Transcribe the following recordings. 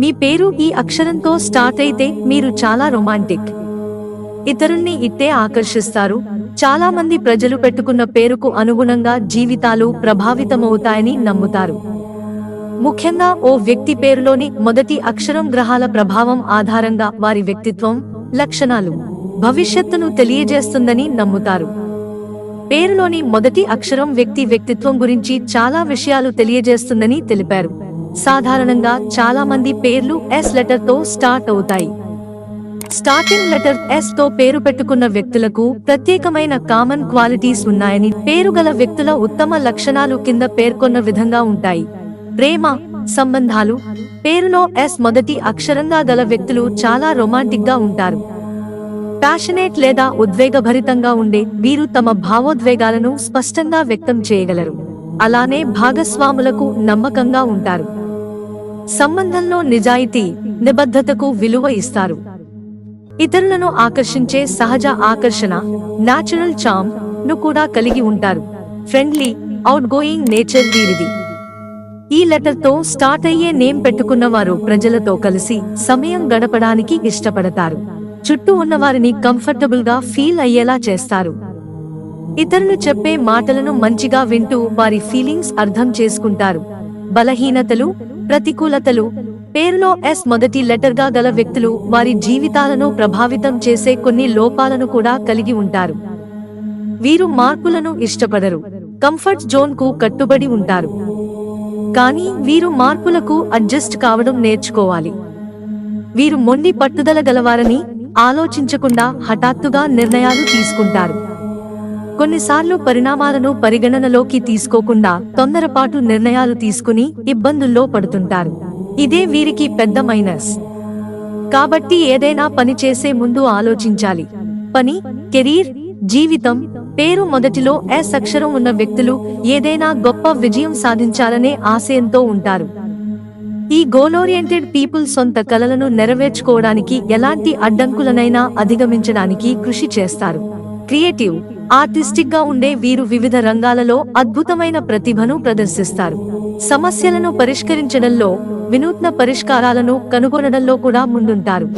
మీ పేరు ఈ అక్షరంతో స్టార్ట్ అయితే మీరు చాలా రొమాంటిక్. ఇతరుల్ని ఇట్టే ఆకర్షిస్తారు. చాలా మంది ప్రజలు పెట్టుకున్న పేరుకు అనుగుణంగా జీవితాలు ప్రభావితమవుతాయని నమ్ముతారు. ముఖ్యంగా ఓ వ్యక్తి పేరులోని మొదటి అక్షరం గ్రహాల ప్రభావం ఆధారంగా వారి వ్యక్తిత్వం లక్షణాలు భవిష్యత్తును తెలియజేస్తుందని నమ్ముతారు. పేరులోని మొదటి అక్షరం వ్యక్తి వ్యక్తిత్వం గురించి చాలా విషయాలు తెలియజేస్తుందని తెలిపారు. సాధారణంగా చాలా మంది పేర్లు ఎస్ లెటర్తో స్టార్ట్ అవుతాయి. స్టార్టింగ్ లెటర్ ఎస్తో పేరు పెట్టుకున్న వ్యక్తులకు ప్రత్యేకమైన కామన్ క్వాలిటీస్ ఉన్నాయని పేరు గల వ్యక్తుల ఉత్తమ లక్షణాలు కింద పేర్కొన్న విధంగా ఉంటాయి. ప్రేమ సంబంధాలు పేరులో ఎస్ మొదటి అక్షరంగా గల వ్యక్తులు చాలా రొమాంటిక్గా ఉంటారు. ప్యాషనేట్ లేదా ఉద్వేగభరితంగా ఉండే వీరు తమ భావోద్వేగాలను స్పష్టంగా వ్యక్తం చేయగలరు. అలానే భాగస్వాములకు నమ్మకంగా ఉంటారు. సంబంధంలో నిజాయితీ నిబద్ధతకు విలువ ఇస్తారు. ఇతరులను ఆకర్షించే సహజ ఆకర్షణ నాచురల్ చామ్ను కూడా కలిగి ఉంటారు. ఫ్రెండ్లీ అవుట్ గోయింగ్ నేచర్ వీరిది. ఈ లెటర్తో స్టార్ట్ అయ్యే నేమ్ పెట్టుకున్న వారు ప్రజలతో కలిసి సమయం గడపడానికి ఇష్టపడతారు. చుట్టూ ఉన్నవారిని కంఫర్టబుల్గా ఫీల్ అయ్యేలా చేస్తారు. ఇతరులు చెప్పే మాటలను మంచిగా వింటూ వారి ఫీలింగ్స్ అర్థం చేసుకుంటారు. బలహీనతలు ప్రతికూలతలు. పేరులో ఎస్ మొదటి లెటర్గా గల వ్యక్తులు వారి జీవితాలను ప్రభావితం చేసే కొన్ని లోపాలను కూడా కలిగి ఉంటారు. వీరు మార్పులను ఇష్టపడరు కంఫర్ట్ జోన్కు కట్టుబడి ఉంటారు. కానీ వీరు మార్పులకు అడ్జస్ట్ కావడం నేర్చుకోవాలి. వీరు మొండి పట్టుదల గలవారని ఆలోచించకుండా హఠాత్తుగా నిర్ణయాలు తీసుకుంటారు. కొన్నిసార్లు పరిణామాలను పరిగణనలోకి తీసుకోకుండా తొందరపాటు నిర్ణయాలు తీసుకుని ఇబ్బందుల్లో పడుతుంటారు. ఇదే వీరికి పెద్ద మైనస్. కాబట్టి ఏదైనా పని చేసే ముందు ఆలోచించాలి. పని కెరీర్ జీవితం పేరు మొదటిలో ఎస్ అక్షరం ఉన్న వ్యక్తులు ఏదైనా గొప్ప విజయం సాధించాలనే ఆశయంతో ఉంటారు. ఈ గోల్ ఓరియంటెడ్ పీపుల్ సొంత కలలను నెరవేర్చుకోవడానికి ఎలాంటి అడ్డంకులనైనా అధిగమించడానికి కృషి చేస్తారు. క్రియేటివ్ ఆర్టిస్టిక్గా ఉండే వీరు వివిధ రంగాలలో అద్భుతమైన ప్రతిభను ప్రదర్శిస్తారు. సమస్యలను పరిష్కరించడంలో వినూత్న పరిష్కారాలను కనుగొనడంలో కూడా ముందుంటారు.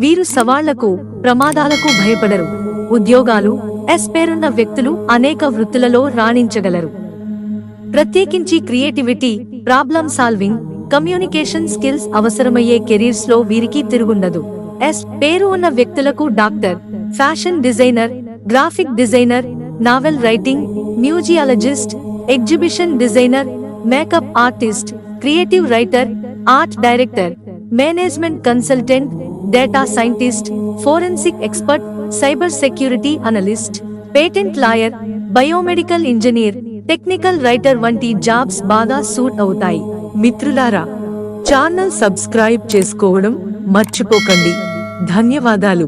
వీరు సవాళ్ళకు ప్రమాదాలకు భయపడరు. ఉద్యోగాలు ఎస్ పేరున్న వ్యక్తులు అనేక వృత్తులలో రాణించగలరు. ప్రత్యేకించి creativity problem solving communication skills అవసరమయ్యే కెరీర్స్లో వీరికి తిరుగుండదు. ఎస్ పేరు ఉన్న వ్యక్తులకు doctor fashion designer graphic designer novel writing museologist exhibition designer makeup artist creative writer art director management consultant data scientist forensic expert cyber security analyst patent lawyer biomedical engineer technical writer వంటి jobs బాగా suit అవుతాయి. మిత్రులారా channel subscribe చేసుకోవడం మర్చిపోకండి. ధన్యవాదాలు.